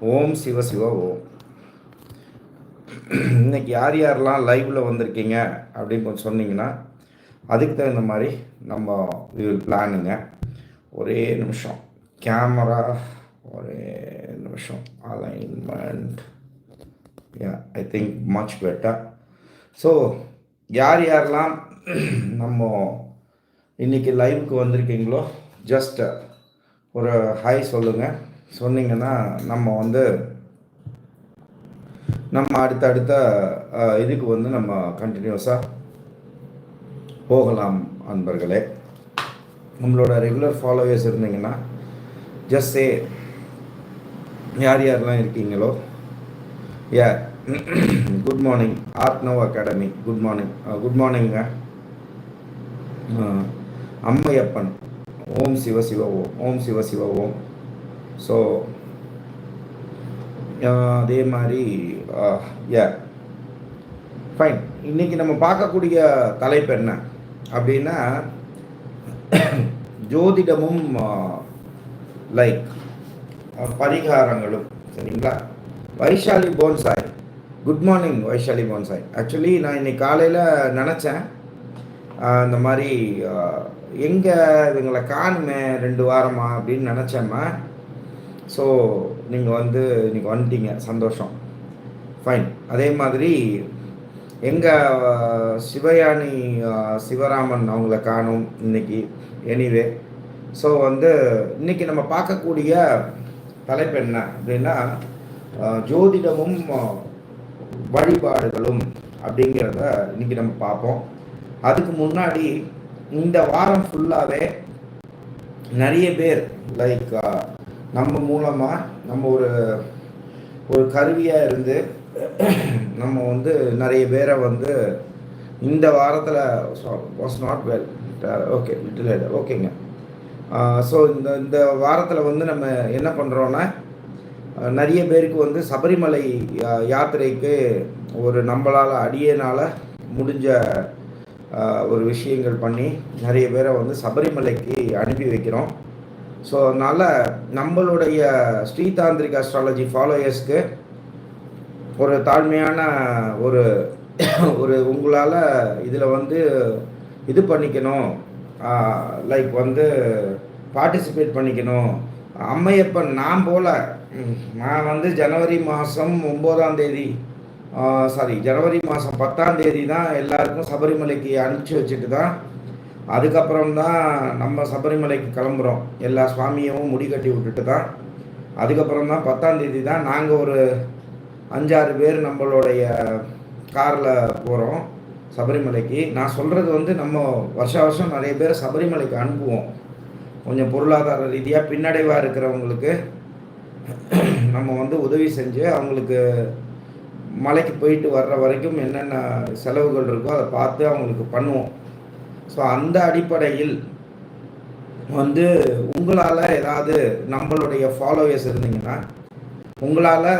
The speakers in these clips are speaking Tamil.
ஓம் சிவ சிவ ஓம். இன்னைக்கு யார் யாரெல்லாம் லைவில் வந்திருக்கீங்க அப்படின்னு கொஞ்சம் சொன்னீங்கன்னா அதுக்கு தகுந்த மாதிரி நம்ம வில் பிளானுங்க ஒரே நிமிஷம். கேமரா ஒரே நிமிஷம். Alignment I think much better so யார் யாரெல்லாம் நம்ம இன்னைக்கு லைவுக்கு வந்திருக்கீங்களோ ஜஸ்ட் ஒரு ஹாய் சொல்லுங்கள் சொன்னீங்கன்னா நம்ம வந்து நம்ம அடுத்தடுத்த அடுத்த இதுக்கு வந்து நம்ம கண்டினியூஸாக போகலாம் அன்பர்களே. நம்மளோட ரெகுலர் ஃபாலோவர்ஸ் இருந்தீங்கன்னா ஜஸ்ட் சே யார் யாரெல்லாம் இருக்கீங்களோ யார் good morning art no academy good morning good மார்னிங்க Ammaiyappan ஓம் சிவ சிவ ஓம் ஓம் சிவ சிவ ஓம். ஸோ அதே மாதிரி யா. ஃபைன் இன்னைக்கு நம்ம பார்க்கக்கூடிய தலைப்பு என்ன? அப்படின்னா ஜோதிடமும் லைக் பரிகாரங்களும். சரிங்களா? Vaishali bonsai. Good morning Vaishali bonsai. Actually நான் இன்னைக்கு காலையில் நினச்சேன். இந்த மாதிரி எங்கே இவங்களை காணுமே ரெண்டு வாரமா அப்படின்னு நினச்சேம்மா. ஸோ நீங்கள் வந்து இன்றைக்கி வந்துட்டீங்க. சந்தோஷம். ஃபைன் அதே மாதிரி எங்கள் சிவயானி சிவராமன் அவங்கள காணும் இன்னைக்கு. எனிவே ஸோ வந்து இன்னைக்கு நம்ம பார்க்கக்கூடிய தலைப்பு என்ன அப்படின்னா ஜோதிடமும் வழிபாடுகளும் அப்படிங்கிறத இன்னைக்கு நம்ம பார்ப்போம். அதுக்கு முன்னாடி இந்த வாரம் ஃபுல்லாகவே நிறைய பேர் லைக் நம்ம மூலமாக நம்ம ஒரு ஒரு கருவியாக இருந்து நம்ம வந்து நிறைய பேரை வந்து இந்த வாரத்தில் was not well okay little ஓகேங்க ஸோ இந்த இந்த வாரத்தில் வந்து நம்ம என்ன பண்ணுறோன்னா நிறைய பேருக்கு வந்து சபரிமலை யாத்திரைக்கு ஒரு நம்மளால் அடியனால் முடிஞ்ச ஒரு விஷயங்கள் பண்ணி நிறைய பேரை வந்து சபரிமலைக்கு அனுப்பி வைக்கிறோம். ஸோ அதனால் நம்மளுடைய ஸ்ரீதாந்திரிக் அஸ்ட்ராலஜி ஃபாலோயர்ஸ்க்கு ஒரு தாழ்மையான ஒரு ஒரு உங்களால் இதில் வந்து இது பண்ணிக்கணும். லைக் வந்து பார்ட்டிசிபேட் பண்ணிக்கணும். அம்மையப்பன் நான் போல. நான் வந்து ஜனவரி மாதம் ஒம்போதாம் தேதி சாரி ஜனவரி மாதம் பத்தாம் தேதி தான் எல்லாருக்கும் சபரிமலைக்கு அனுப்பிச்சி வச்சுட்டு தான் அதுக்கப்புறம் தான் நம்ம சபரிமலைக்கு கிளம்புறோம். எல்லா சுவாமியும் முடி கட்டி விட்டுட்டு தான் அதுக்கப்புறம் தான் பத்தாம் தேதி தான் நாங்கள் ஒரு அஞ்சாறு பேர் நம்மளுடைய காரில் போகிறோம் சபரிமலைக்கு. நான் சொல்கிறது வந்து நம்ம வருஷ வருஷம் நிறைய பேர் சபரிமலைக்கு அனுப்புவோம். கொஞ்சம் பொருளாதார ரீதியாக பின்னடைவாக இருக்கிறவங்களுக்கு நம்ம வந்து உதவி செஞ்சு அவங்களுக்கு மலைக்கு போயிட்டு வர்ற வரைக்கும் என்னென்ன செலவுகள் இருக்கோ அதை பார்த்து அவங்களுக்கு பண்ணுவோம். ஸோ அந்த அடிப்படையில் வந்து உங்களால் ஏதாவது நம்மளுடைய ஃபாலோவர்ஸ் இருந்தீங்கன்னா உங்களால்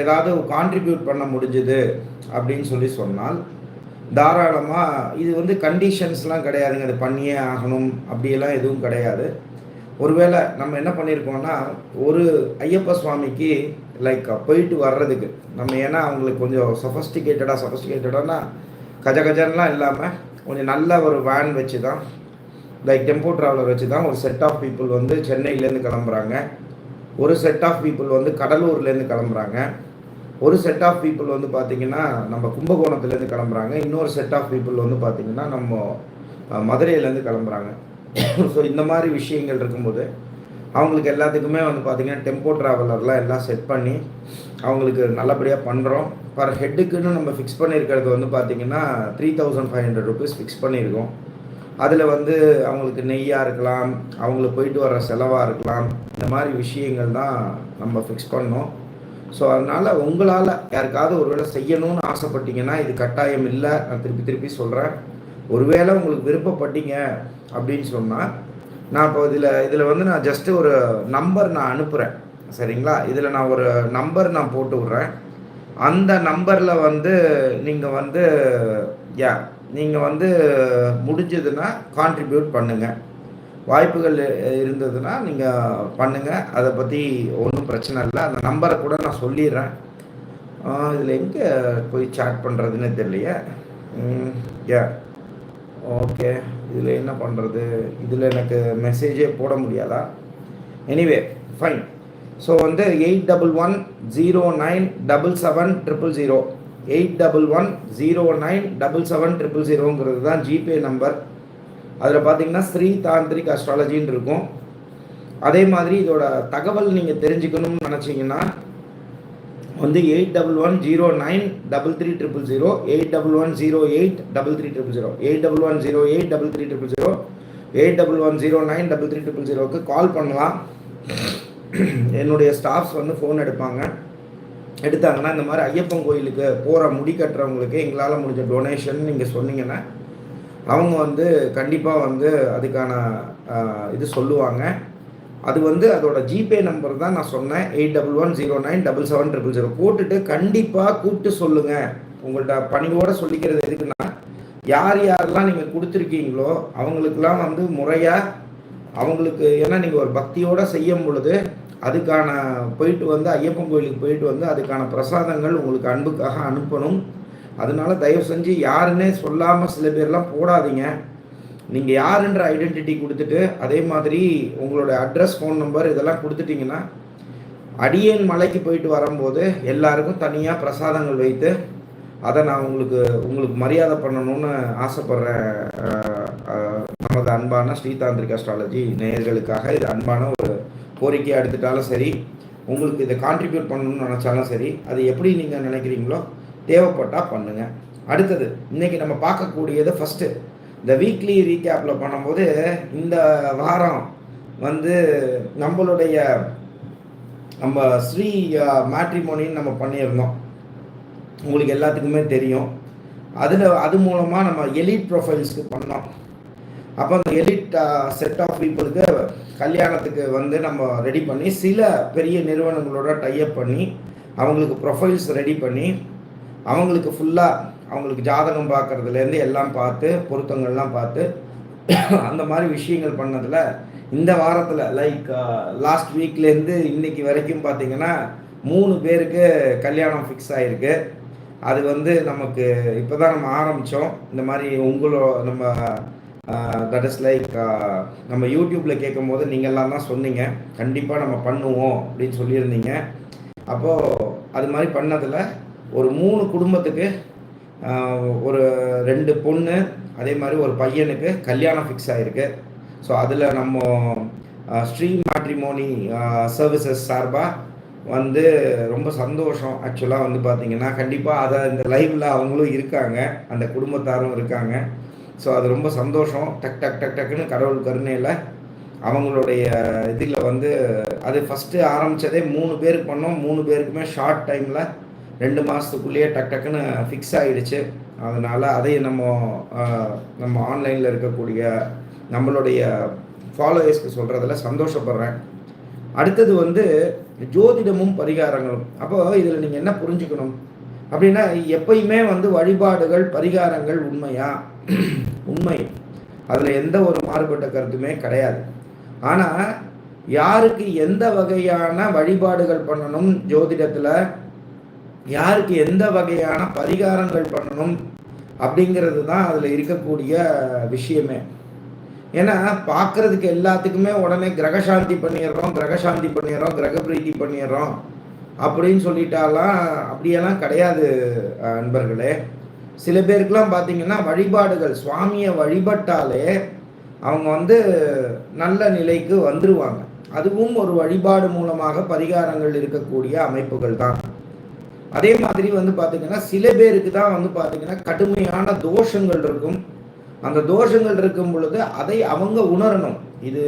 ஏதாவது கான்ட்ரிபியூட் பண்ண முடிஞ்சுது அப்படின்னு சொல்லி சொன்னால் தாராளமாக இது வந்து கண்டிஷன்ஸ்லாம் கிடையாதுங்க. அது பண்ணியே ஆகணும். அப்படியெல்லாம் எதுவும் கிடையாது. ஒருவேளை நம்ம என்ன பண்ணியிருக்கோம்னா ஒரு ஐயப்ப சுவாமிக்கு லைக் போயிட்டு வர்றதுக்கு நம்ம ஏன்னா அவங்களுக்கு கொஞ்சம் சஃபஸ்டிகேட்டடாக சஃபஸ்டிகேட்டடானா கஜ கஜன்லாம் இல்லாமல் கொஞ்சம் நல்ல ஒரு வேன் வச்சு தான் லைக் டெம்போ ட்ராவலர் வச்சு தான் ஒரு செட் ஆஃப் பீப்புள் வந்து சென்னையிலேருந்து கிளம்புறாங்க. ஒரு செட் ஆஃப் பீப்புள் வந்து கடலூர்லேருந்து கிளம்புறாங்க. ஒரு செட் ஆஃப் பீப்புள் வந்து பார்த்திங்கன்னா நம்ம கும்பகோணத்துலேருந்து கிளம்புறாங்க. இன்னொரு செட் ஆஃப் பீப்புள் வந்து பார்த்திங்கன்னா நம்ம மதுரையிலேருந்து கிளம்புறாங்க. ஸோ இந்த மாதிரி விஷயங்கள் இருக்கும்போது அவங்களுக்கு எல்லாத்துக்குமே வந்து பார்த்திங்கன்னா டெம்போ ட்ராவலர்லாம் எல்லாம் செட் பண்ணி அவங்களுக்கு நல்லபடியாக பண்ணுறோம் பர் ஹெட்டுக்குன்னு நம்ம ஃபிக்ஸ் பண்ணியிருக்கிறது வந்து பார்த்திங்கன்னா three thousand five hundred rupees fix பண்ணியிருக்கோம் அதில் வந்து அவங்களுக்கு நெய்யாக இருக்கலாம் அவங்களுக்கு போயிட்டு வர செலவாக இருக்கலாம் இந்த மாதிரி விஷயங்கள் தான் நம்ம ஃபிக்ஸ் பண்ணோம். ஸோ அதனால் உங்களால் யாருக்காவது ஒரு வேளை செய்யணும்னு ஆசைப்பட்டீங்கன்னா இது கட்டாயம் இல்லை. நான் திருப்பி திருப்பி சொல்கிறேன் ஒருவேளை உங்களுக்கு விருப்பப்பட்டீங்க அப்படின்னு சொன்னால் நான் இப்போ இதில் இதில் வந்து நான் ஜஸ்ட்டு ஒரு நம்பர் நான் அனுப்புகிறேன் சரிங்களா? இதில் நான் ஒரு நம்பர் நான் போட்டு விட்றேன். அந்த நம்பரில் வந்து நீங்கள் வந்து யா நீங்கள் வந்து முடிஞ்சதுன்னா கான்ட்ரிபியூட் பண்ணுங்கள் வாய்ப்புகள் இருந்ததுன்னா நீங்கள் பண்ணுங்கள் அதை பற்றி ஒன்றும் பிரச்சனை இல்லை. அந்த நம்பரை கூட நான் சொல்லிடுறேன். இதில் எங்கே போய் சேட் பண்ணுறதுன்னு தெரியலையே. யா ஓகே இதில் என்ன பண்ணுறது இதில் எனக்கு மெசேஜே போட முடியாதா? எனிவே ஃபைன் ஸோ வந்து eight double one zero nine double seven triple zero eight double one zero nine double seven triple ஜீரோங்கிறது தான் ஜிபே நம்பர் அதில் பார்த்தீங்கன்னா ஸ்ரீ தாந்திரிக் அஸ்ட்ராலஜின்னு இருக்கும். அதே மாதிரி இதோட தகவல் நீங்கள் தெரிஞ்சுக்கணும்னு நினச்சிங்கன்னா வந்து eight double one zero nine double three triple zero eight double one zero eight double three triple zero eight double one zero eight double three triple zero eight double one zero nine double three triple ஜீரோக்கு கால் பண்ணலாம். என்னுடைய ஸ்டாஃப்ஸ் வந்து ஃபோன் எடுப்பாங்க. எடுத்தாங்கன்னா இந்த மாதிரி ஐயப்பன் கோயிலுக்கு போகிற முடி கட்டுறவங்களுக்கு எங்களால் முடிஞ்ச டொனேஷன் நீங்கள் சொன்னீங்கன்னா அவங்க வந்து கண்டிப்பாக வந்து அதுக்கான இது சொல்லுவாங்க. அது வந்து அதோட ஜிபே நம்பர் தான் நான் சொன்னேன். Eight double one zero nine double seven triple zero போட்டுட்டு கண்டிப்பாக கூப்பிட்டு சொல்லுங்கள் உங்கள்கிட்ட பணிவோட சொல்லிக்கிறது எதுக்குன்னா யார் யாரெல்லாம் நீங்கள் கொடுத்துருக்கீங்களோ அவங்களுக்கெல்லாம் வந்து முறையாக அவங்களுக்கு ஏன்னா நீங்கள் ஒரு பக்தியோடு செய்யும் பொழுது அதுக்கான போயிட்டு வந்து ஐயப்பன் கோயிலுக்கு போயிட்டு வந்து அதுக்கான பிரசாதங்கள் உங்களுக்கு அன்புக்காக அனுப்பணும். அதனால தயவு செஞ்சு யாருன்னே சொல்லாமல் சில பேர்லாம் போடாதீங்க. நீங்கள் யாருன்ற ஐடென்டிட்டி கொடுத்துட்டு அதே மாதிரி உங்களோட அட்ரஸ் ஃபோன் நம்பர் இதெல்லாம் கொடுத்துட்டிங்கன்னா அடியேன் மலைக்கு போயிட்டு வரும்போது எல்லாருக்கும் தனியாக பிரசாதங்கள் வைத்து அதை நான் உங்களுக்கு உங்களுக்கு மரியாதை பண்ணணும்னு ஆசைப்பட்ற நமது அன்பான ஸ்ரீதாந்திரிக் அஸ்ட்ராலஜி நேயர்களுக்காக இது அன்பான ஒரு கோரிக்கையாக எடுத்துட்டாலும் சரி உங்களுக்கு இதை கான்ட்ரிபியூட் பண்ணணும்னு நினச்சாலும் சரி அது எப்படி நீங்கள் நினைக்கிறீங்களோ தேவைப்பட்டால் பண்ணுங்கள் அடுத்தது இன்றைக்கி நம்ம பார்க்கக்கூடியது ஃபஸ்ட்டு இந்த வீக்லி ரீகேப்பில் பண்ணும்போது இந்த வாரம் வந்து நம்மளுடைய நம்ம ஸ்ரீ மேட்ரிமோனின்னு நம்ம பண்ணியிருந்தோம். உங்களுக்கு எல்லாத்துக்குமே தெரியும். அதில் அது மூலமாக நம்ம எலிட் ப்ரொஃபைல்ஸ்க்கு பண்ணோம். அப்போ அந்த எலிட் செட் ஆஃப் பீப்புளுக்கு கல்யாணத்துக்கு வந்து நம்ம ரெடி பண்ணி சில பெரிய நிறுவனங்களோட டைப் பண்ணி அவங்களுக்கு ப்ரொஃபைல்ஸ் ரெடி பண்ணி அவங்களுக்கு ஃபுல்லாக அவங்களுக்கு ஜாதகம் பார்க்குறதுலேருந்து எல்லாம் பார்த்து பொருத்தங்கள்லாம் பார்த்து அந்த மாதிரி விஷயங்கள் பண்ணதில் இந்த வாரத்தில் லைக் லாஸ்ட் வீக்லேருந்து இன்னைக்கு வரைக்கும் பார்த்தீங்கன்னா மூணு பேருக்கு கல்யாணம் ஃபிக்ஸ் ஆகிருக்கு அது வந்து நமக்கு இப்போ தான் நம்ம ஆரம்பித்தோம் இந்த மாதிரி உங்களோ நம்ம தட் இஸ் லைக் நம்ம யூடியூப்பில் கேட்கும் போது நீங்கள்லாம் தான் சொன்னீங்க. கண்டிப்பாக நம்ம பண்ணுவோம் அப்படின்னு சொல்லியிருந்தீங்க. அப்போது அது மாதிரி பண்ணதில் ஒரு மூணு குடும்பத்துக்கு ஒரு ரெண்டு பொண்ணு அதே மாதிரி ஒரு பையனுக்கு கல்யாணம் ஃபிக்ஸ் ஆகிருக்கு ஸோ அதில் நம்ம ஸ்ரீ மேட்ரிமோனி சர்வீசஸ் சார்பாக வந்து ரொம்ப சந்தோஷம். ஆக்சுவலாக வந்து பார்த்திங்கன்னா கண்டிப்பாக அதை இந்த லைவில் அவங்களும் இருக்காங்க. அந்த குடும்பத்தாரும் இருக்காங்க. ஸோ அது ரொம்ப சந்தோஷம். டக் டக் டக் டக்குன்னு கடவுள் கருணையில் அவங்களுடைய இதில் வந்து அது ஃபஸ்ட்டு ஆரம்பித்ததே மூணு பேருக்கு பண்ணோம். மூணு பேருக்குமே ஷார்ட் டைமில் ரெண்டு மாதத்துக்குள்ளேயே டக் டக்குன்னு ஃபிக்ஸ் ஆகிடுச்சு அதனால் அதையும் நம்ம நம்ம ஆன்லைனில் இருக்கக்கூடிய நம்மளுடைய ஃபாலோயர்ஸ்க்கு சொல்கிறதுல சந்தோஷப்படுறேன். அடுத்தது வந்து ஜோதிடமும் பரிகாரங்களும். அப்போ இதில் நீங்கள் என்ன புரிஞ்சுக்கணும்? அப்படின்னா எப்பயுமே வந்து வழிபாடுகள் பரிகாரங்கள் உண்மையா? உண்மை. அதில் எந்த ஒரு மாறுபட்ட கருத்துமே கிடையாது. ஆனால் யாருக்கு எந்த வகையான வழிபாடுகள் பண்ணணும் ஜோதிடத்தில்? யாருக்கு எந்த வகையான பரிகாரங்கள் பண்ணணும்? அப்படிங்கிறது தான் அதில் இருக்கக்கூடிய விஷயமே. ஏன்னா பார்க்குறதுக்கு எல்லாத்துக்குமே உடனே கிரகசாந்தி பண்ணிடுறோம் கிரகசாந்தி பண்ணிடுறோம் கிரக பிரீத்தி பண்ணிடுறோம். அப்படின்னு சொல்லிட்டாலாம் அப்படியெல்லாம் கிடையாது நண்பர்களே. சில பேருக்கெல்லாம் பார்த்தீங்கன்னா வழிபாடுகள் சுவாமியை வழிபட்டாலே அவங்க வந்து நல்ல நிலைக்கு வந்துடுவாங்க அதுவும் ஒரு வழிபாடு மூலமாக பரிகாரங்கள் இருக்கக்கூடிய அமைப்புகள் தான். அதே மாதிரி வந்து பார்த்தீங்கன்னா சில பேருக்கு தான் வந்து பார்த்தீங்கன்னா கடுமையான தோஷங்கள் இருக்கும். அந்த தோஷங்கள் இருக்கும் பொழுது அதை அவங்க உணரணும். இது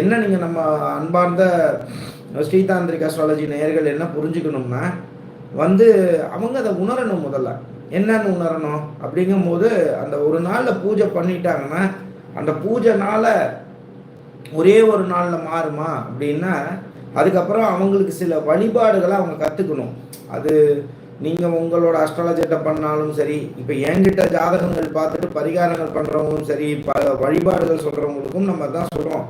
என்ன நீங்கள் நம்ம அன்பார்ந்த ஸ்ரீதாந்திரிக் அஸ்ட்ராலஜி நேயர்கள் என்ன புரிஞ்சுக்கணும்னா வந்து அவங்க அதை உணரணும் முதல்ல. என்னன்னு உணரணும்? அப்படிங்கும் போது அந்த ஒரு நாளில் பூஜை பண்ணிட்டாங்கன்னா அந்த பூஜைனால ஒரே ஒரு நாளில் மாறுமா அப்படின்னா அதுக்கப்புறம் அவங்களுக்கு சில வழிபாடுகளை அவங்க கற்றுக்கணும் அது நீங்கள் உங்களோட அஸ்ட்ராலஜிட்ட பண்ணாலும் சரி இப்போ என்கிட்ட ஜாதகங்கள் பார்த்துட்டு பரிகாரங்கள் பண்ணுறவங்களும் சரி ப வழிபாடுகள் சொல்கிறவங்களுக்கும் நம்ம தான் சொல்கிறோம்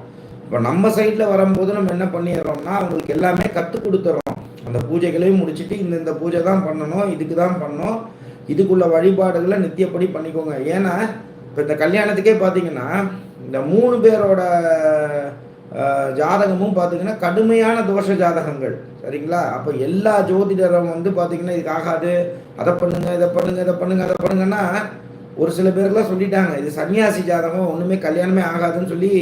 இப்போ நம்ம சைடில் வரும்போது நம்ம என்ன பண்ணிடுறோம்னா அவங்களுக்கு எல்லாமே கற்றுக் கொடுத்துறோம் அந்த பூஜைகளையும் முடிச்சுட்டு இந்த இந்த பூஜை தான் பண்ணணும் இதுக்கு தான் பண்ணணும். இதுக்குள்ள வழிபாடுகளை நித்தியப்படி பண்ணிக்கோங்க. ஏன்னா இப்போ இந்த கல்யாணத்துக்கே பார்த்தீங்கன்னா இந்த மூணு பேரோட ஜாதகமும் பார்த்தீங்கன்னா கடுமையான தோஷ ஜாதகங்கள். சரிங்களா? அப்போ எல்லா ஜோதிடரும் வந்து பார்த்தீங்கன்னா இதுக்கு ஆகாது. அதை பண்ணுங்க இதை பண்ணுங்க இதை பண்ணுங்க அதை பண்ணுங்கன்னா ஒரு சில பேர்லாம் சொல்லிட்டாங்க. இது சன்னியாசி ஜாதகம் ஒன்றுமே கல்யாணமே ஆகாதுன்னு சொல்லி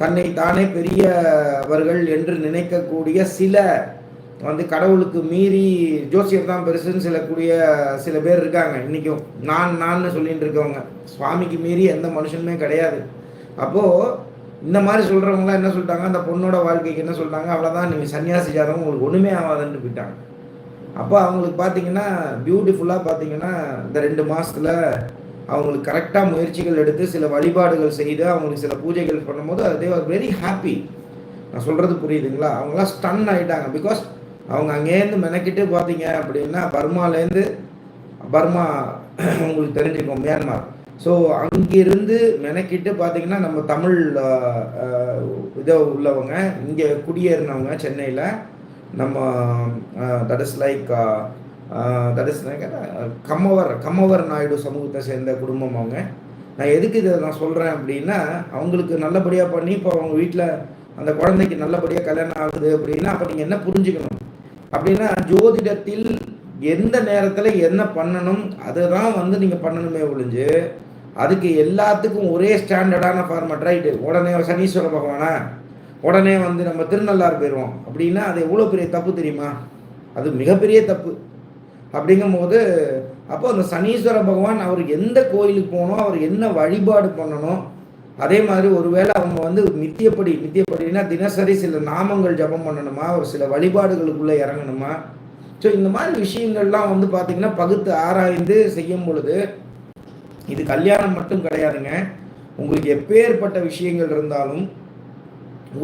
தன்னை தானே பெரியவர்கள் என்று நினைக்கக்கூடிய சில வந்து கடவுளுக்கு மீறி ஜோசியர் தான் பெருசுன்னு சொல்லக்கூடிய சில பேர் இருக்காங்க. இன்றைக்கும் நான் நான் சொல்லிட்டு இருக்கவங்க. சுவாமிக்கு மீறி எந்த மனுஷனுமே கிடையாது. அப்போது இந்த மாதிரி சொல்கிறவங்களாம் என்ன சொல்லிட்டாங்க? அந்த பொண்ணோட வாழ்க்கைக்கு என்ன சொல்லிட்டாங்க? அவ்வளோதான் நீங்கள் சன்னியாசி ஜாதகம் உங்களுக்கு ஒன்றுமே ஆகாதுன்னு போயிட்டாங்க. அப்போ அவங்களுக்கு பார்த்தீங்கன்னா பியூட்டிஃபுல்லாக பார்த்தீங்கன்னா இந்த ரெண்டு மாதத்தில் அவங்களுக்கு கரெக்டாக முயற்சிகள் எடுத்து சில வழிபாடுகள் செய்து அவங்களுக்கு சில பூஜைகள் பண்ணும்போது அது ஆர் வெரி ஹாப்பி நான் சொல்கிறது புரியுதுங்களா? அவங்களாம் ஸ்டன் ஆகிட்டாங்க பிகாஸ் அவங்க அங்கேருந்து மெனக்கிட்டு பார்த்தீங்க அப்படின்னா பர்மாலேருந்து பர்மா உங்களுக்கு தெரிஞ்சுக்கும் மியான்மார். ஸோ அங்கிருந்து மெனக்கிட்டு பார்த்தீங்கன்னா நம்ம தமிழ் இதை உள்ளவங்க இங்கே குடியேறினவங்க சென்னையில் நம்ம that is like that is Kammavar Kammavar Naidu சமூகத்தை சேர்ந்த குடும்பம் அவங்க. நான் எதுக்கு இதை நான் சொல்கிறேன் அப்படின்னா அவங்களுக்கு நல்லபடியாக பண்ணி இப்போ அவங்க வீட்டில் அந்த குழந்தைக்கு நல்லபடியாக கல்யாணம் ஆகுது அப்படின்னா அப்போ நீங்கள் என்ன புரிஞ்சுக்கணும்? அப்படின்னா ஜோதிடத்தில் எந்த நேரத்தில் என்ன பண்ணணும் அதை தான் வந்து நீங்கள் பண்ணணுமே ஒழிஞ்சு அதுக்கு எல்லாத்துக்கும் ஒரே ஸ்டாண்டர்டான ஃபார்மேட் ரைட்டு உடனே சனீஸ்வர பகவானா? உடனே வந்து நம்ம திருநள்ளாறு போயிடுவோம் அப்படின்னா அது எவ்வளோ பெரிய தப்பு தெரியுமா? அது மிகப்பெரிய தப்பு. அப்படிங்கும்போது அப்போ அந்த சனீஸ்வர பகவான் அவர் எந்த கோயிலுக்கு போகணும் அவர் என்ன வழிபாடு பண்ணணும் அதே மாதிரி ஒருவேளை அவங்க வந்து நித்தியப்படி நித்தியப்படினா தினசரி சில நாமங்கள் ஜபம் பண்ணணுமா ஒரு சில வழிபாடுகளுக்குள்ளே இறங்கணுமா? ஸோ இந்த மாதிரி விஷயங்கள்லாம் வந்து பார்த்திங்கன்னா பகுத்து ஆராய்ந்து செய்யும் பொழுது இது கல்யாணம் மட்டும் கிடையாதுங்க. உங்களுக்கு எப்பேற்பட்ட விஷயங்கள் இருந்தாலும்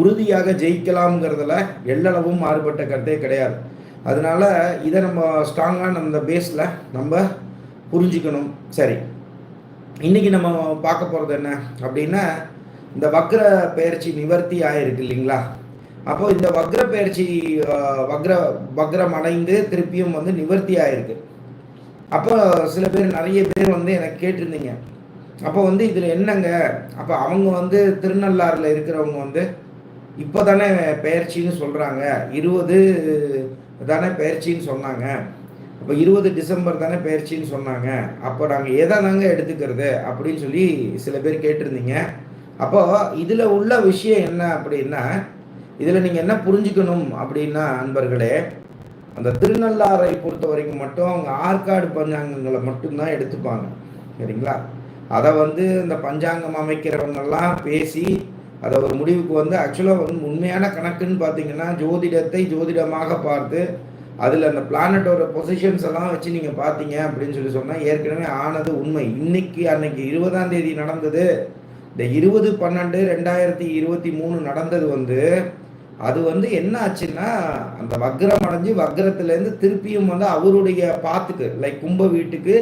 உறுதியாக ஜெயிக்கலாம்ங்கிறதுல எல்லளவும் மாறுபட்ட கருத்தே கிடையாது. அதனால இதை நம்ம ஸ்ட்ராங்கான அந்த பேஸில் நம்ம புரிஞ்சுக்கணும். சரி. இன்றைக்கி நம்ம பார்க்க போகிறது என்ன அப்படின்னா இந்த வக்ர பயிற்சி நிவர்த்தி ஆகிருக்கு இல்லைங்களா? அப்போது இந்த வக்ர பயிற்சி வக்ர வக்ரம் அடைந்து திருப்பியும் வந்து நிவர்த்தி ஆகிருக்கு அப்போ சில பேர் நிறைய பேர் வந்து எனக்கு கேட்டிருந்தீங்க. அப்போ வந்து இதில் என்னங்க? அப்போ அவங்க வந்து திருநள்ளாறில் இருக்கிறவங்க வந்து இப்போ தானே பெயர்ச்சின்னு சொல்கிறாங்க இருபது தானே பெயர்ச்சின்னு சொன்னாங்க. அப்போ இருபது டிசம்பர் தானே பெயர்ச்சின்னு சொன்னாங்க. அப்போ நாங்கள் எதை நாங்கள் எடுத்துக்கிறது அப்படின்னு சொல்லி சில பேர் கேட்டிருந்தீங்க. அப்போ இதில் உள்ள விஷயம் என்ன அப்படின்னா இதில் நீங்கள் என்ன புரிஞ்சுக்கணும் அப்படின்னா அன்பர்களே அந்த திருநள்ளாறை பொறுத்த வரைக்கும் மட்டும் அவங்க ஆற்காடு பஞ்சாங்கங்களை மட்டும்தான் எடுத்துப்பாங்க. சரிங்களா? அதை வந்து இந்த பஞ்சாங்கம் அமைக்கிறவங்கெல்லாம் பேசி அதை ஒரு முடிவுக்கு வந்து ஆக்சுவலாக வந்து உண்மையான கணக்குன்னு பார்த்தீங்கன்னா ஜோதிடத்தை ஜோதிடமாக பார்த்து அதில் அந்த பிளானட்டோட பொசிஷன்ஸ் எல்லாம் வச்சு நீங்கள் பார்த்தீங்க அப்படின்னு சொல்லி சொன்னால் ஏற்கனவே ஆனது உண்மை. இன்னைக்கு அன்னைக்கு இருபதாம் தேதி நடந்தது. இந்த இருபது பன்னெண்டு ரெண்டாயிரத்தி இருபத்தி மூணு நடந்தது வந்து அது வந்து என்ன ஆச்சுன்னா அந்த வக்ரம் அடைஞ்சு வக்ரத்துலேருந்து திருப்பியும் வந்து அவருடைய பாத்துக்கு லைக் கும்ப வீட்டுக்கு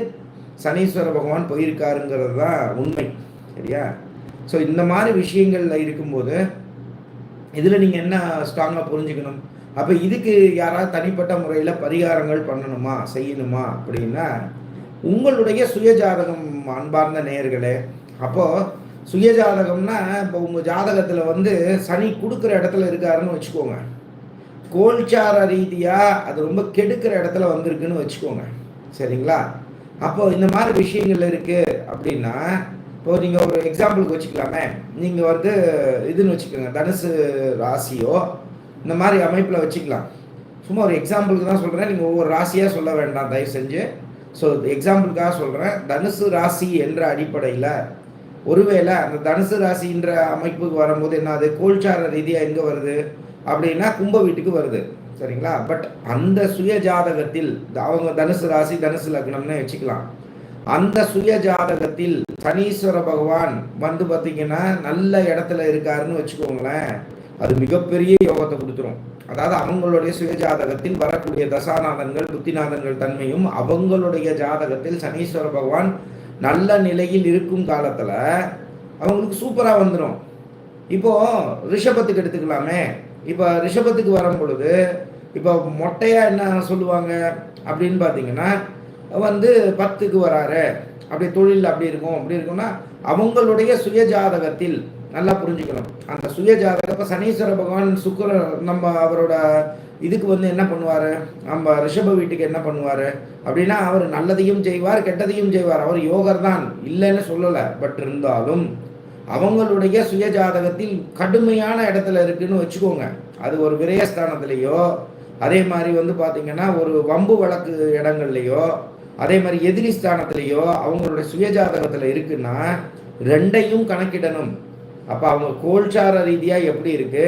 சனீஸ்வர பகவான் போயிருக்காருங்கிறது தான் உண்மை. சரியா? ஸோ இந்த மாதிரி விஷயங்கள்ல இருக்கும்போது இதில் நீங்கள் என்ன ஸ்ட்ராங்காக புரிஞ்சுக்கணும்? அப்போ இதுக்கு யாராவது தனிப்பட்ட முறையில் பரிகாரங்கள் பண்ணணுமா? செய்யணுமா? அப்படின்னா உங்களுடைய சுயஜாதகம் அன்பார்ந்த நேயர்களே அப்போது சுயஜாதகம்னா இப்போ உங்கள் ஜாதகத்தில் வந்து சனி கொடுக்குற இடத்துல இருக்காருன்னு வச்சுக்கோங்க. கோல்சார ரீதியாக அது ரொம்ப கெடுக்கிற இடத்துல வந்திருக்குன்னு வச்சுக்கோங்க. சரிங்களா? அப்போ இந்த மாதிரி விஷயங்கள் இருக்குது அப்படின்னா இப்போ நீங்கள் ஒரு எக்ஸாம்பிளுக்கு வச்சுக்கலாமே. நீங்கள் வந்து இதுன்னு வச்சுக்கோங்க தனுசு ராசியோ இந்த மாதிரி அமைப்பில் வச்சுக்கலாம். சும்மா ஒரு எக்ஸாம்பிளுக்கு தான் சொல்கிறேன் நீங்கள் ஒவ்வொரு ராசியாக சொல்ல வேண்டாம் தயவு செஞ்சு. ஸோ எக்ஸாம்பிளுக்காக சொல்கிறேன் தனுசு ராசி என்ற அடிப்படையில் ஒருவேளை அந்த தனுசு ராசின்ற அமைப்புக்கு வரும்போது என்னது? கோல்சார ரீதியாக எங்கே வருது? அப்படின்னா கும்ப வீட்டுக்கு வருது. சரிங்களா? பட் அந்த சுய ஜாதகத்தில் அவங்க தனுசு ராசி தனுசு லக்னம்னு வச்சுக்கலாம். அந்த சுய ஜாதகத்தில் சனீஸ்வர பகவான் வந்து பார்த்தீங்கன்னா நல்ல இடத்துல இருக்காருன்னு வச்சுக்கோங்களேன். அது மிகப்பெரிய யோகத்தை கொடுத்துரும். அதாவது அவங்களுடைய சுய ஜாதகத்தில் வரக்கூடிய தசாநாதன்கள் புத்திநாதன்கள் தன்மையும் அவங்களுடைய ஜாதகத்தில் சனீஸ்வர பகவான் நல்ல நிலையில் இருக்கும் காலத்தில் அவங்களுக்கு சூப்பராக வந்துடும் இப்போ ரிஷபத்துக்கு எடுத்துக்கலாமே. இப்போ ரிஷபத்துக்கு வரும் பொழுது இப்போ மொட்டையாக என்ன சொல்லுவாங்க அப்படின்னு பார்த்தீங்கன்னா வந்து பத்துக்கு வராரு. அப்படி தொழில் அப்படி இருக்கும் அப்படி இருக்கும்னா அவங்களுடைய சுய ஜாதகத்தில் நல்லா புரிஞ்சுக்கணும். அந்த சுய ஜாதகம் இப்போ சனீஸ்வர பகவான் சுக்கர நம்ம அவரோட இதுக்கு வந்து என்ன பண்ணுவார்? நம்ம ரிஷப வீட்டுக்கு என்ன பண்ணுவார்? அப்படின்னா அவர் நல்லதையும் செய்வார் கெட்டதையும் செய்வார். அவர் யோகர் தான் இல்லைன்னு சொல்லலை. பட் இருந்தாலும் அவங்களுடைய சுய ஜாதகத்தில் கடுமையான இடத்துல இருக்குன்னு வச்சுக்கோங்க. அது ஒரு விரயஸ்தானத்துலேயோ அதே மாதிரி வந்து பார்த்தீங்கன்னா ஒரு வம்பு வழக்கு இடங்கள்லையோ அதே மாதிரி எதிரி ஸ்தானத்திலேயோ அவங்களுடைய சுயஜாதகத்தில் இருக்குன்னா ரெண்டையும் கணக்கிடணும். அப்போ அவங்க கோல்சார ரீதியாக எப்படி இருக்கு?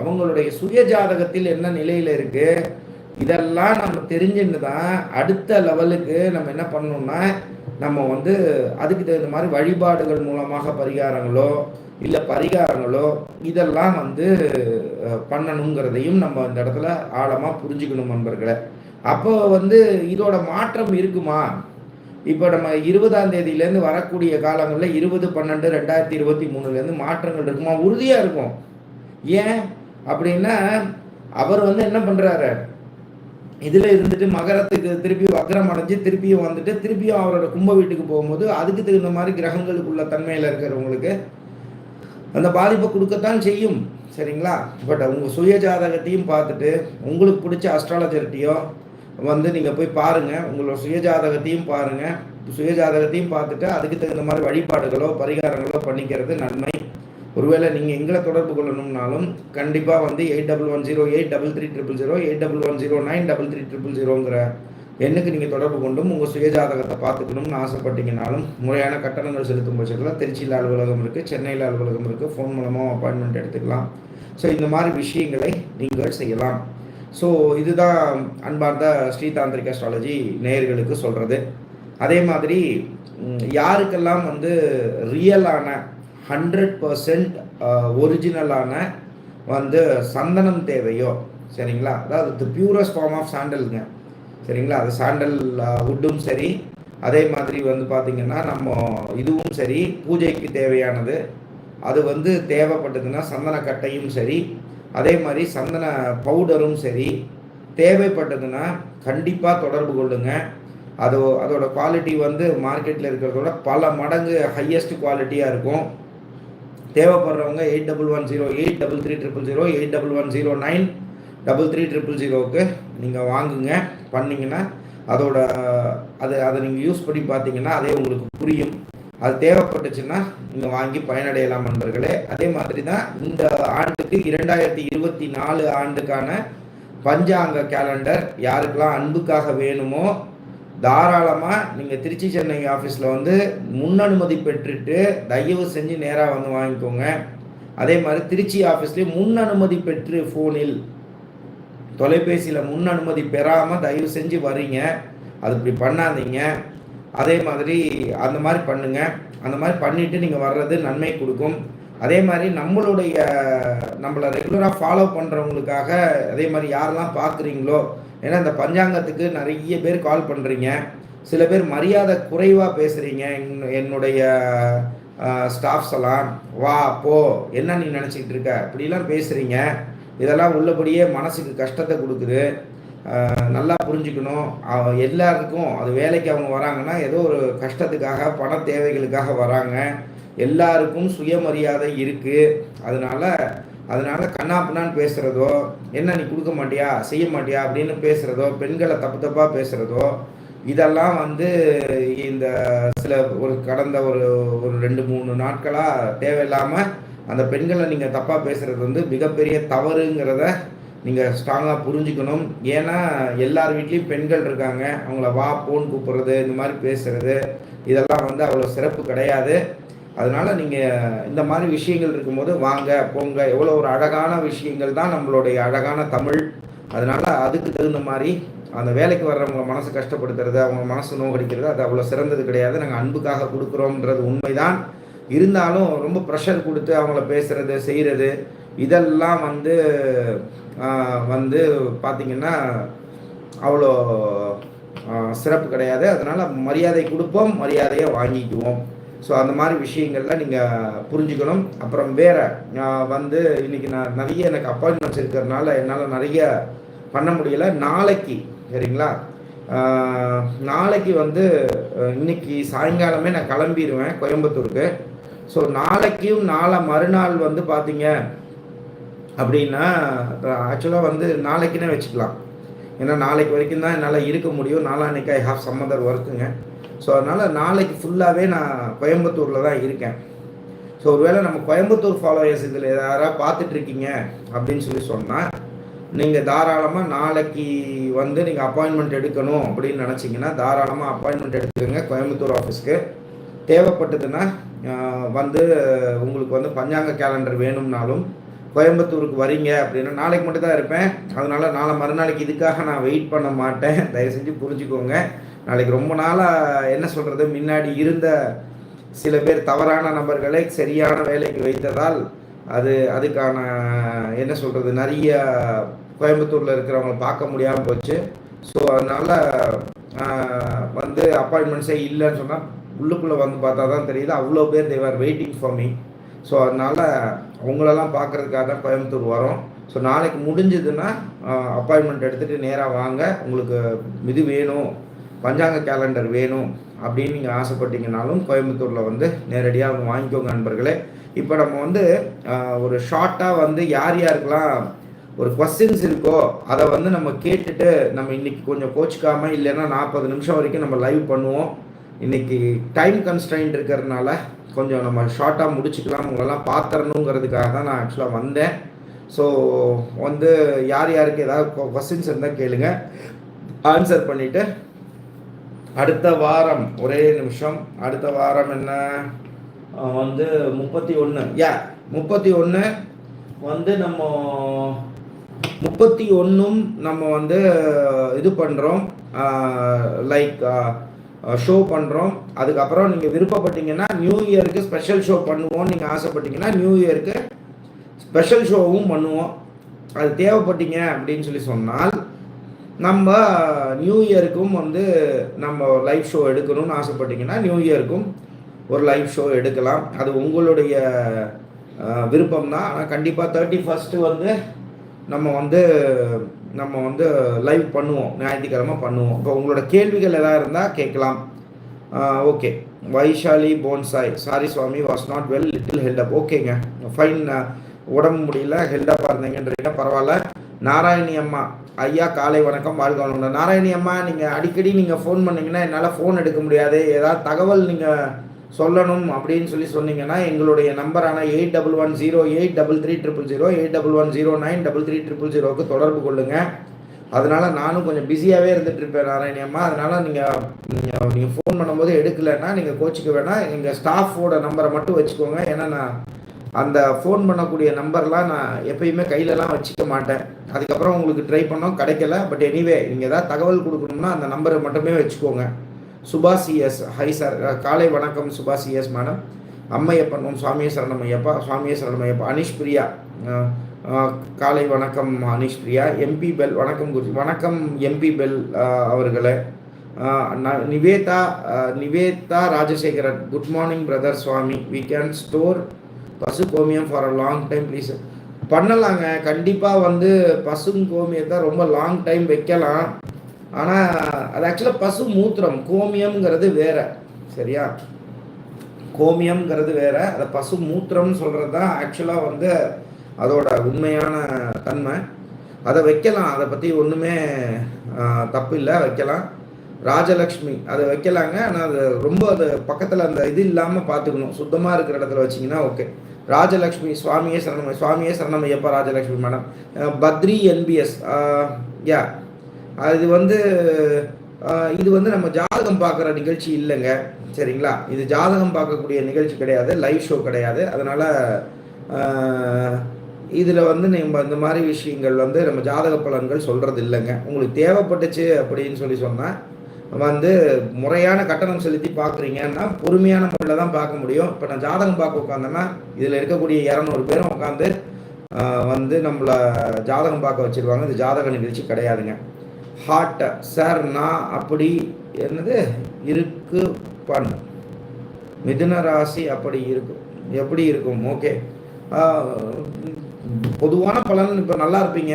அவங்களுடைய சுய ஜாதகத்தில் என்ன நிலையில் இருக்கு? இதெல்லாம் நம்ம தெரிஞ்சுன்னு தான் அடுத்த லெவலுக்கு நம்ம என்ன பண்ணணும்னா நம்ம வந்து அதுக்கு தகுந்த மாதிரி வழிபாடுகள் மூலமாக பரிகாரங்களோ இல்லை பரிகாரங்களோ இதெல்லாம் வந்து பண்ணணுங்கிறதையும் நம்ம இந்த இடத்துல ஆழமாக புரிஞ்சுக்கணும் நண்பர்களை. அப்போ வந்து இதோட மாற்றம் இருக்குமா? இப்போ நம்ம இருபதாம் தேதியிலேருந்து வரக்கூடிய காலங்களில் இருபது பன்னெண்டு ரெண்டாயிரத்தி இருபத்தி மூணுலேருந்து மாற்றங்கள் இருக்குமா? உறுதியாக இருக்கும். ஏன்? அப்படின்னா அவர் வந்து என்ன பண்ணுறாரு இதில் இருந்துட்டு மகரத்துக்கு திருப்பி வக்ரம் அடைஞ்சு திருப்பியும் வந்துட்டு திருப்பியும் அவரோட கும்ப வீட்டுக்கு போகும்போது அதுக்கு தகுந்த மாதிரி கிரகங்களுக்குள்ள தன்மையில் இருக்கிறவங்களுக்கு அந்த பாதிப்பை கொடுக்கத்தான் செய்யும். சரிங்களா? பட் உங்கள் சுய ஜாதகத்தையும் பார்த்துட்டு உங்களுக்கு பிடிச்ச அஸ்ட்ராலஜர்கிட்டையோ வந்து நீங்கள் போய் பாருங்கள் உங்களோட சுயஜாதகத்தையும் பாருங்கள் சுயஜாதகத்தையும் பார்த்துட்டு அதுக்கு தகுந்த மாதிரி வழிபாடுகளோ பரிகாரங்களோ பண்ணிக்கிறது நன்மை. ஒருவேளை நீங்கள் எங்களை தொடர்பு கொள்ளணும்னாலும் கண்டிப்பாக வந்து eight double one zero eight double three triple zero eight double one zero nine double three triple ஜீரோங்கிற எண்ணுக்கு நீங்கள் தொடர்பு கொண்டும் உங்கள் சுயஜாதகத்தை பார்த்துக்கணும்னு ஆசைப்பட்டீங்கனாலும் முறையான கட்டணங்கள் செலுத்தும் பட்சத்தில் திருச்சியில் அலுவலகம் இருக்குது சென்னையில் அலுவலகம் இருக்குது ஃபோன் மூலமாக அப்பாயின்மெண்ட் எடுத்துக்கலாம். ஸோ இந்த மாதிரி விஷயங்களை நீங்கள் செய்யலாம். ஸோ இதுதான் அன்பார்ந்த ஸ்ரீதாந்திரிக் அஸ்ட்ராலஜி நேயர்களுக்கு சொல்கிறது அதே மாதிரி யாருக்கெல்லாம் வந்து ரியலான ஹண்ட்ரட் பர்சன்ட் ஒரிஜினலான வந்து சந்தனம் தேவையோ சரிங்களா? அதாவது தி பியூரஸ்ட் ஃபார்ம் ஆஃப் சாண்டலுங்க சரிங்களா? அது சாண்டல் வுட்டும் சரி. அதே மாதிரி வந்து பார்த்திங்கன்னா நம்ம இதுவும் சரி பூஜைக்கு தேவையானது. அது வந்து தேவைப்பட்டதுன்னா சந்தனக்கட்டையும் சரி அதே மாதிரி சந்தன பவுடரும் சரி தேவைப்பட்டதுன்னா கண்டிப்பாக தொடர்பு கொள்ளுங்க. அது அதோட குவாலிட்டி வந்து மார்க்கெட்டில் இருக்கிறதோட பல மடங்கு ஹையஸ்ட் குவாலிட்டியாக இருக்கும். தேவைப்படுறவங்க eight double one zero eight double three triple zero eight double one zero nine double three triple ஜீரோவுக்கு நீங்கள் வாங்குங்க. பண்ணிங்கன்னா அதோட அது அதை நீங்கள் யூஸ் பண்ணி பார்த்தீங்கன்னா அதே உங்களுக்கு புரியும். அது தேவைப்பட்டுச்சுன்னா நீங்கள் வாங்கி பயனடையலாம் நண்பர்களே. அதே மாதிரி தான் இந்த ஆண்டுக்கு இரண்டாயிரத்தி இருபத்தி நாலு ஆண்டுக்கான பஞ்சாங்க கேலண்டர் யாருக்கெல்லாம் அன்புக்காக வேணுமோ தாராளமாக நீங்கள் திருச்சி சென்னை ஆஃபீஸில் வந்து முன் அனுமதி பெற்றுட்டு தயவு செஞ்சு நேராக வந்து வாங்கிக்கோங்க. அதே மாதிரி திருச்சி ஆஃபீஸ்லேயும் முன் அனுமதி பெற்று ஃபோனில் தொலைபேசியில் முன் அனுமதி பெறாமல் தயவு செஞ்சு வரீங்க அது இப்படி பண்ணாதீங்க. அதே மாதிரி அந்த மாதிரி பண்ணுங்கள் அந்த மாதிரி பண்ணிவிட்டு நீங்கள் வர்றது நன்மை கொடுக்கும். அதே மாதிரி நம்மளுடைய நம்மளை ரெகுலராக ஃபாலோ பண்ணுறவங்களுக்காக அதே மாதிரி யாரெல்லாம் பார்க்குறீங்களோ ஏன்னா இந்த பஞ்சாங்கத்துக்கு நிறைய பேர் கால் பண்ணுறீங்க சில பேர் மரியாதை குறைவாக பேசுகிறீங்க என்னுடைய ஸ்டாஃப்ஸ் எல்லாம் வா போ என்ன நீ நினச்சிக்கிட்டு இருக்க? இப்படிலாம் பேசுகிறீங்க இதெல்லாம் உள்ளபடியே மனசுக்கு கஷ்டத்தை கொடுக்குது. நல்லா புரிஞ்சுக்கணும். எல்லாருக்கும் அது வேலைக்கு அவங்க வராங்கன்னா ஏதோ ஒரு கஷ்டத்துக்காக பண தேவைகளுக்காக வராங்க. எல்லாருக்கும் சுயமரியாதை இருக்குது அதனால அதனால கண்ணாப்புனான்னு பேசுகிறதோ என்ன நீ கொடுக்க மாட்டியா? செய்ய மாட்டியா? அப்படின்னு பேசுகிறதோ பெண்களை தப்பு தப்பாக பேசுகிறதோ இதெல்லாம் வந்து இந்த சில ஒரு கடந்த ஒரு ஒரு ரெண்டு மூணு நாட்களாக தேவையில்லாமல் அந்த பெண்களை நீங்கள் தப்பாக பேசுகிறது வந்து மிகப்பெரிய தவறுங்கிறத நீங்கள் ஸ்ட்ராங்காக புரிஞ்சுக்கணும். ஏன்னா எல்லார் வீட்லேயும் பெண்கள் இருக்காங்க. அவங்கள வா போன் கூப்பிட்றது இந்த மாதிரி பேசுகிறது இதெல்லாம் வந்து அவ்வளோ சிறப்பு கிடையாது. அதனால் நீங்கள் இந்த மாதிரி விஷயங்கள் இருக்கும்போது வாங்க போங்க. எவ்வளோ ஒரு அழகான விஷயங்கள் தான் நம்மளுடைய அழகான தமிழ். அதனால் அதுக்கு தகுந்த மாதிரி அந்த வேலைக்கு வர்றவங்க மனசு கஷ்டப்படுத்துறது அவங்க மனசு நோக்கடிக்கிறது அது அவ்வளோ சிறந்தது கிடையாது. நாங்கள் அன்புக்காக கொடுக்குறோன்றது உண்மைதான். இருந்தாலும் ரொம்ப ப்ரெஷர் கொடுத்து அவங்கள பேசுகிறது செய்கிறது இதெல்லாம் வந்து வந்து பார்த்திங்கன்னா அவ்வளோ சிறப்பு கிடையாது. அதனால் மரியாதை கொடுப்போம் மரியாதையை வாங்கிக்குவோம். ஸோ அந்த மாதிரி விஷயங்கள்லாம் நீங்கள் புரிஞ்சுக்கணும். அப்புறம் வேறு வந்து இன்றைக்கி நான் நிறைய எனக்கு அப்பாயின்மெண்ட்ஸ் இருக்கிறதுனால என்னால் நிறைய பண்ண முடியலை. நாளைக்கு சரிங்களா? நாளைக்கு வந்து இன்னைக்கு சாயங்காலமே நான் கிளம்பிடுவேன் கோயம்புத்தூருக்கு. ஸோ நாளைக்கும் நாளை மறுநாள் வந்து பார்த்தீங்க அப்படின்னா ஆக்சுவலாக வந்து நாளைக்குன்னே வச்சுக்கலாம். ஏன்னா நாளைக்கு வரைக்கும் தான் என்னால் இருக்க முடியும். நாளான்னைக்கு ஐ ஹாவ் சம்மதர் ஒர்க்குங்க ஸோ அதனால் நாளைக்கு ஃபுல்லாகவே நான் கோயம்புத்தூரில் தான் இருக்கேன். ஸோ ஒருவேளை நம்ம கோயம்புத்தூர் ஃபாலோயர்ஸ் இதில் யாராவது பார்த்துட்ருக்கீங்க அப்படின்னு சொல்லி சொன்னால் நீங்கள் தாராளமாக நாளைக்கு வந்து நீங்கள் அப்பாயின்மெண்ட் எடுக்கணும் அப்படின்னு நினச்சிங்கன்னா தாராளமாக அப்பாயின்மெண்ட் எடுத்துக்கோங்க கோயம்புத்தூர் ஆஃபீஸ்க்கு தேவைப்பட்டதுன்னா வந்து உங்களுக்கு வந்து பஞ்சாங்க கேலண்டர் வேணும்னாலும் கோயம்புத்தூருக்கு வரீங்க அப்படின்னா நாளைக்கு மட்டும் தான் இருப்பேன். அதனால் நாளை மறுநாளைக்கு இதுக்காக நான் வெயிட் பண்ண மாட்டேன். தயவு செஞ்சு புரிஞ்சுக்கோங்க. நாளைக்கு ரொம்ப நாளாக என்ன சொல்கிறது முன்னாடி இருந்த சில பேர் தவறான நபர்களை சரியான வேலைக்கு வைத்ததால் அது அதுக்கான என்ன சொல்கிறது நிறைய கோயம்புத்தூரில் இருக்கிறவங்க பார்க்க முடியாமல் போச்சு. ஸோ அதனால் வந்து அப்பாயின்மெண்ட்ஸே இல்லைன்னு சொன்னால் உள்ளுக்குள்ளே வந்து பார்த்தா தான் தெரியுது. அவ்வளோ பேர் they are waiting for me so அதனால் அவங்களெல்லாம் பார்க்குறதுக்காக தான் கோயம்புத்தூர் வரோம். ஸோ நாளைக்கு முடிஞ்சதுன்னா அப்பாயின்மெண்ட் எடுத்துகிட்டு நேராக வாங்க. உங்களுக்கு இது வேணும். பஞ்சாங்க கேலண்டர் வேணும் அப்படின்னு நீங்கள் ஆசைப்பட்டீங்கனாலும் கோயம்புத்தூரில் வந்து நேரடியாக அவங்க வாங்கிக்கோங்க நண்பர்களே. இப்போ நம்ம வந்து ஒரு ஷார்ட்டாக வந்து யார் யாருக்கெல்லாம் ஒரு கொஸ்டின்ஸ் இருக்கோ அதை வந்து நம்ம கேட்டுட்டு நம்ம இன்னைக்கு கொஞ்சம் கோச்சிக்காமல் இல்லைன்னா நாற்பது நிமிஷம் வரைக்கும் நம்ம லைவ் பண்ணுவோம். இன்னைக்கு டைம் கன்ஸ்டைன்ட் இருக்கிறதுனால கொஞ்சம் நம்ம ஷார்ட்டாக முடிச்சுக்கலாம். உங்களெல்லாம் பார்த்துறணுங்கிறதுக்காக தான் நான் ஆக்சுவலாக வந்தேன். ஸோ வந்து யார் யாருக்கு ஏதாவது கொஸ்டின்ஸ் இருந்தால் கேளுங்க. ஆன்சர் பண்ணிவிட்டு அடுத்த வாரம் ஒரே நிமிஷம். அடுத்த வாரம் என்ன? வந்து முப்பத்தி ஒன்று யா முப்பத்தி ஒன்று வந்து நம்ம முப்பத்தி ஒன்றும் நம்ம வந்து இது பண்ணுறோம் லைக் ஷோ பண்ணுறோம் அதுக்கப்புறம் நீங்கள் விருப்பப்பட்டீங்கன்னா நியூ இயருக்கு ஸ்பெஷல் ஷோ பண்ணுவோம் நீங்கள் ஆசைப்பட்டீங்கன்னா நியூ இயருக்கு ஸ்பெஷல் ஷோவும் பண்ணுவோம். அது தேவைப்பட்டீங்க அப்படின்னு சொல்லி சொன்னால் நம்ம நியூ இயருக்கும் வந்து நம்ம லைவ் ஷோ எடுக்கணும்னு ஆசைப்பட்டீங்கன்னா நியூ இயருக்கும் ஒரு லைவ் ஷோ எடுக்கலாம். அது உங்களுடைய விருப்பம் தான் ஆனால் கண்டிப்பாக தேர்ட்டி ஃபஸ்ட்டு வந்து நம்ம வந்து நம்ம வந்து லைவ் பண்ணுவோம் ஞாயிற்றுக்கிழமை பண்ணுவோம். இப்போ உங்களோட கேள்விகள் எதாவது இருந்தால் கேட்கலாம். Okay. Vaishali bonsai. Sorry Swami was not well little held up ஓகேங்க. ஃபைன் உடம்பு முடியல ஹெல்டப்பாக இருந்தீங்கன்றீங்க பரவாயில்ல. நாராயணி அம்மா ஐயா காலை வணக்கம் வாழ்க வளமுடன். நாராயணி அம்மா நீங்கள் அடிக்கடி நீங்கள் ஃபோன் பண்ணிங்கன்னா என்னால் ஃபோன் எடுக்க முடியாது. ஏதாவது தகவல் நீங்கள் சொல்லணும் அப்படின்னு சொல்லி சொன்னீங்கன்னா எங்களுடைய நம்பரான eight double one zero eight double three triple zero eight double one zero nine double three triple ஜீரோவுக்கு தொடர்பு கொள்ளுங்கள் அதனால் நானும் கொஞ்சம் பிஸியாகவே இருந்துட்டு இருப்பேன் நாராயணி அதனால் நீங்கள் நீங்கள் நீங்கள் ஃபோன் பண்ணும்போது எடுக்கலைன்னா நீங்கள் கோச்சிக்க வேணாம் எங்கள் ஸ்டாஃபோட நம்பரை மட்டும் வச்சுக்கோங்க. ஏன்னா நான் அந்த ஃபோன் பண்ணக்கூடிய நம்பர்லாம் நான் எப்பயுமே கையிலலாம் வச்சுக்க மாட்டேன். அதுக்கப்புறம் உங்களுக்கு ட்ரை பண்ணோம் கிடைக்கல. பட் எனிவே நீங்கள் ஏதாவது தகவல் கொடுக்கணும்னா அந்த நம்பரை மட்டுமே வச்சுக்கோங்க. சுபாசிஎஸ் ஹை சார் காலை வணக்கம் சுபாசிஎஸ் மேடம். அம்மையப்பன் ஓம் சுவாமிய சரணம் ஐயப்பா சுவாமிய சரணம் ஐயப்பா அனிஷ் பிரியா காலை வணக்கம் அனிஷ் பிரியா. எம்பி பெல் வணக்கம் குருஜி வணக்கம் எம்பி பெல் அவர்களே. Nivetha Nivetha Rajasekaran good morning brother Swami. We can store பசு கோமியம் for a long time please பண்ணலாங்க. கண்டிப்பாக வந்து பசு கோமியத்தை ரொம்ப லாங் டைம் வைக்கலாம். ஆனால் அது ஆக்சுவலாக பசு மூத்திரம் கோமியம்ங்கிறது வேற சரியா? கோமியம்ங்கிறது வேற அதை பசு மூத்திரம்னு சொல்கிறது தான் ஆக்சுவலாக வந்து அதோட உண்மையான தன்மை. அதை வைக்கலாம் அதை பற்றி ஒன்றுமே தப்பு இல்லை வைக்கலாம். ராஜலக்ஷ்மி அதை வைக்கலாங்க ஆனால் அது ரொம்ப அது பக்கத்தில் அந்த இது இல்லாமல் பார்த்துக்கணும் சுத்தமாக இருக்கிற இடத்துல வச்சிங்கன்னா ஓகே. ராஜலக்ஷ்மி சுவாமியே சரணம் சுவாமியே சரணம் Ayyappa Rajalakshmi madam. Badri NPS yeah. அது வந்து இது வந்து நம்ம ஜாதகம் பார்க்குற நிகழ்ச்சி இல்லைங்க. சரிங்களா? இது ஜாதகம் பார்க்கக்கூடிய நிகழ்ச்சி கிடையாது லைவ் ஷோ கிடையாது. அதனால் இதில் வந்து நம்ம இந்த மாதிரி விஷயங்கள் வந்து நம்ம ஜாதக பலன்கள் சொல்கிறது இல்லைங்க. உங்களுக்கு தேவைப்பட்டுச்சு அப்படின்னு சொல்லி சொன்னால் வந்து முறையான கட்டணம் செலுத்தி பார்க்குறீங்கன்னா பொறுமையான முறையில் தான் பார்க்க முடியும். இப்போ நான் ஜாதகம் பார்க்க உட்காந்தேன்னா இதில் இருக்கக்கூடிய இரநூறு பேரும் உட்காந்து வந்து நம்மளை ஜாதகம் பார்க்க வச்சுருவாங்க. இது ஜாதக நிகழ்ச்சி கிடையாதுங்க. ஹார்ட்டை சார் நான் அப்படி என்னது? இருக்கு பண். மிதுன ராசி அப்படி இருக்கும் எப்படி இருக்கும்? ஓகே. பொதுவான பலன் இப்போ நல்லா இருப்பீங்க.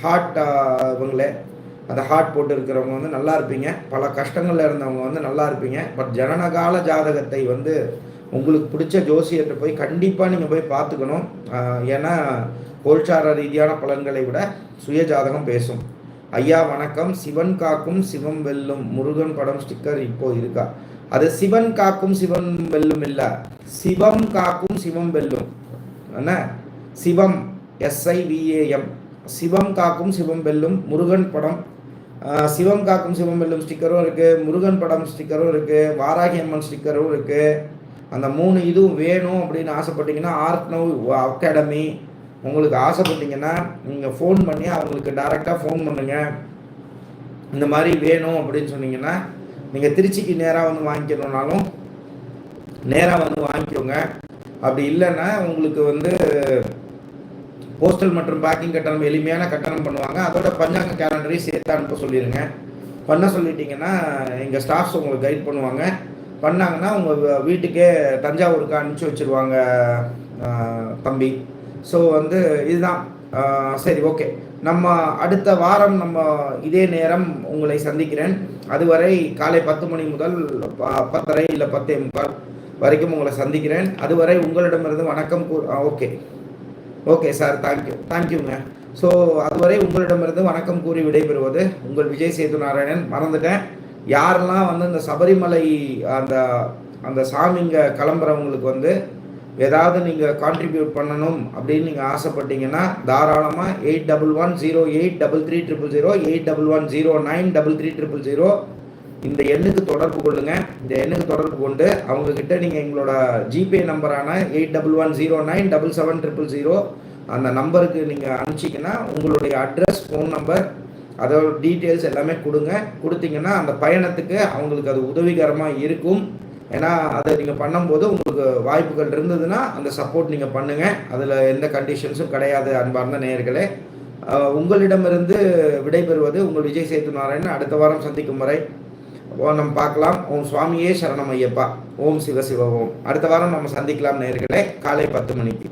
ஹார்ட் இவங்களே. அந்த ஹார்ட் போட்டு இருக்கிறவங்க வந்து நல்லா இருப்பீங்க. பல கஷ்டங்களில் இருந்தவங்க வந்து நல்லா இருப்பீங்க. பட் ஜனனகால ஜாதகத்தை வந்து உங்களுக்கு பிடிச்ச ஜோசியர்கிட்ட போய் கண்டிப்பாக நீங்கள் போய் பார்த்துக்கணும். ஏன்னா கோல்சார ரீதியான பலன்களை விட சுய ஜாதகம் பேசும். ஐயா வணக்கம். சிவன் காக்கும் சிவம் வெல்லும். முருகன் படம் ஸ்டிக்கர் இப்போ இருக்கா? அது சிவன் காக்கும் சிவன் வெல்லும் இல்லை. சிவம் காக்கும் சிவம் வெல்லும். என்ன? சிவம். எஸ்ஐவிஏஎம் சிவம் காக்கும் சிவம் வெல்லும். முருகன் படம். சிவம் காக்கும் சிவம் வெல்லும் ஸ்டிக்கரும் இருக்குது முருகன் படம் ஸ்டிக்கரும் இருக்குது வாராகி அம்மன் ஸ்டிக்கரும் இருக்குது அந்த மூணு இதுவும் வேணும் அப்படின்னு ஆசைப்பட்டீங்கன்னா ஆர்ட் நவ் அகாடமி உங்களுக்கு ஆசைப்பட்டீங்கன்னா நீங்கள் ஃபோன் பண்ணி அவங்களுக்கு டைரெக்டாக ஃபோன் பண்ணுங்கள் இந்த மாதிரி வேணும் அப்படின்னு சொன்னீங்கன்னா நீங்கள் திருச்சிக்கு நேராக வந்து வாங்கிக்கணுன்னாலும் நேராக வந்து வாங்கிக்கோங்க. அப்படி இல்லைன்னா உங்களுக்கு வந்து போஸ்டல் மற்றும் பேக்கிங் கட்டணம் எளிமையான கட்டணம் பண்ணுவாங்க. அதோட பஞ்சாங்க கேலண்டரையும் சேர்த்து அனுப்ப சொல்லிடுங்க பண்ண சொல்லிட்டீங்கன்னா எங்கள் ஸ்டாஃப்ஸ் உங்களுக்கு கைட் பண்ணுவாங்க. பண்ணாங்கன்னா உங்கள் வீட்டுக்கே தஞ்சாவூருக்கு அனுப்பிச்சி வச்சுருவாங்க தம்பி. ஸோ வந்து இதுதான். சரி ஓகே. நம்ம அடுத்த வாரம் நம்ம இதே நேரம் உங்களை சந்திக்கிறேன். அதுவரை காலை பத்து மணி முதல் ப- பத்தரை இல்லை பத்தே முக்கால் வரைக்கும் உங்களை சந்திக்கிறேன். அதுவரை உங்களிடமிருந்து வணக்கம் கூ okay. Okay sir. Thank you தேங்க்யூங்க ஸோ அதுவரை உங்களிடமிருந்து வணக்கம் கூறி விடைபெறுவது உங்கள் விஜய் சேது நாராயணன். மறந்துட்டேன். யாரெல்லாம் வந்து இந்த சபரிமலை அந்த அந்த சாமிங்க கிளம்புறவங்களுக்கு வந்து ஏதாவது நீங்கள் கான்ட்ரிபியூட் பண்ணணும் அப்படின்னு நீங்கள் ஆசைப்பட்டீங்கன்னா தாராளமாக eight double one zero eight double three triple zero eight double one zero nine double three triple zero இந்த எண்ணுக்கு தொடர்பு கொள்ளுங்க. இந்த எண்ணுக்கு தொடர்பு கொண்டு அவங்கக்கிட்ட நீங்கள் எங்களோட GPay நம்பரான eight double one zero nine double seven triple zero அந்த நம்பருக்கு நீங்கள் அனுப்பிச்சிங்கன்னா உங்களுடைய அட்ரஸ் ஃபோன் நம்பர் அதோட டீட்டெயில்ஸ் எல்லாமே கொடுங்க. கொடுத்தீங்கன்னா அந்த பயணத்துக்கு அவங்களுக்கு அது உதவிகரமாக இருக்கும். ஏன்னா அதை நீங்கள் பண்ணும்போது உங்களுக்கு வாய்ப்புகள் இருந்ததுன்னா அந்த சப்போர்ட் நீங்கள் பண்ணுங்கள் அதில் எந்த கண்டிஷன்ஸும் கிடையாது அன்பார்ந்த நேயர்களே. உங்களிடமிருந்து விடைபெறுவது உங்கள் விஜய் சேது நாராயணன். அடுத்த வாரம் சந்திக்கும் முறை ஓ, நம்ம பார்க்கலாம். ஓம் சுவாமியே சரணம் ஐயப்பா. ஓம் சிவ சிவ ஓம். அடுத்த வாரம் நம்ம சந்திக்கலாம் நேயர்களே. காலை பத்து மணிக்கு.